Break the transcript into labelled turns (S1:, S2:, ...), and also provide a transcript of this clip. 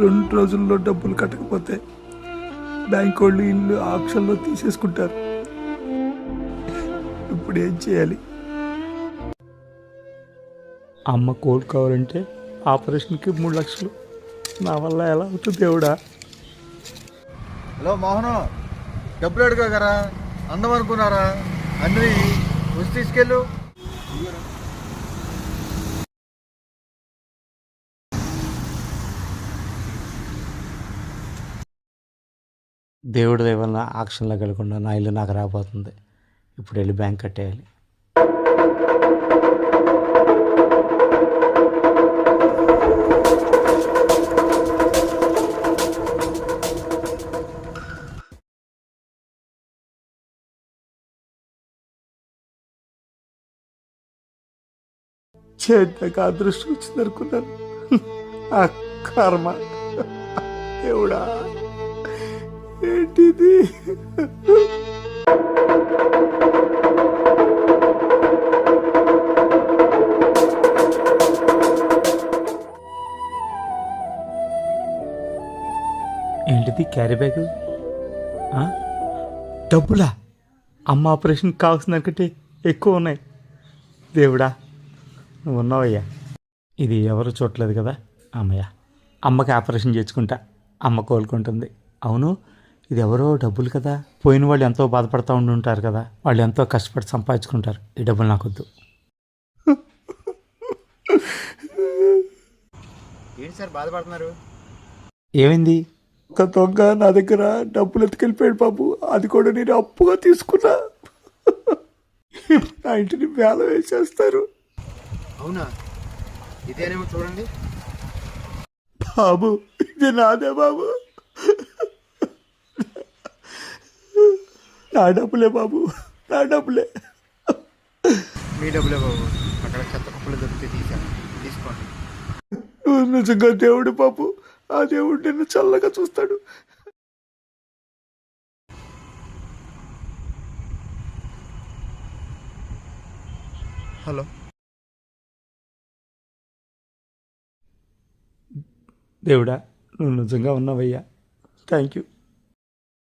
S1: రెండు రోజుల్లో డబ్బులు కట్టకపోతే బ్యాంక్ వాళ్ళు ఇల్లు ఆప్షన్లో తీసేసుకుంటారు. ఇప్పుడు ఏం చేయాలి? అమ్మ కోలుకోవాలంటే ఆపరేషన్కి మూడు లక్షలు. నా వల్ల ఎలా అవుతుంది దేవుడా?
S2: హలో మోహను డబ్బులు అడుగుగారా అందం అనుకున్నారా? అన్నీ వచ్చి తీసుకెళ్ళు.
S1: దేవుడు ఏమన్నా ఆక్షన్లో కలగకుండా నా ఇల్లు నాకు రాబోతుంది. ఇప్పుడు వెళ్ళి బ్యాంక్ కట్టేయాలి. చేతకు అదృష్టం వచ్చిందనుకున్నాను. ఆ కర్మ. దేవుడా. ఏంటిది? ఏంటిది క్యారీ బ్యాగ్? డబ్బులా? అమ్మ ఆపరేషన్ కావాల్సిన కంటే ఎక్కువ ఉన్నాయి. దేవుడా నువ్వు ఉన్నావయ్యా. ఇది ఎవరు చూడలేదు కదా అమ్మయ్య. అమ్మకి ఆపరేషన్ చేసుకుంటా అమ్మ కోలుకుంటుంది. అవును ఇది ఎవరో డబ్బులు కదా. పోయిన వాళ్ళు ఎంతో బాధపడతా ఉండి ఉంటారు కదా. వాళ్ళు ఎంతో కష్టపడి సంపాదించుకుంటారు. ఈ డబ్బులు నాకొద్దు.
S2: ఏంటి సార్ బాధపడుతున్నారు?
S1: ఏమైంది? ఒక దొంగ నా దగ్గర డబ్బులు ఎత్తుకెళ్ళిపోయాడు బాబు. అది కూడా నేను అప్పుగా తీసుకున్నా. నా ఇంటిని వేల వేసేస్తారు.
S2: అవునా? ఇదేనేమో చూడండి.
S1: బాబు ఇది నాదే బాబు. నా డబ్బులే బాబు. నా డబ్బులే.
S2: మీ డబ్బులే బాబు. అక్కడ చెత్త కుప్పలు దొరికితే తీసాను తీసుకోండి.
S1: నువ్వు నిజంగా దేవుడు బాబు. ఆ దేవుడు నిన్ను చల్లగా చూస్తాడు.
S2: హలో.
S1: దేవుడా నువ్వు నిజంగా ఉన్నావయ్యా? Thank you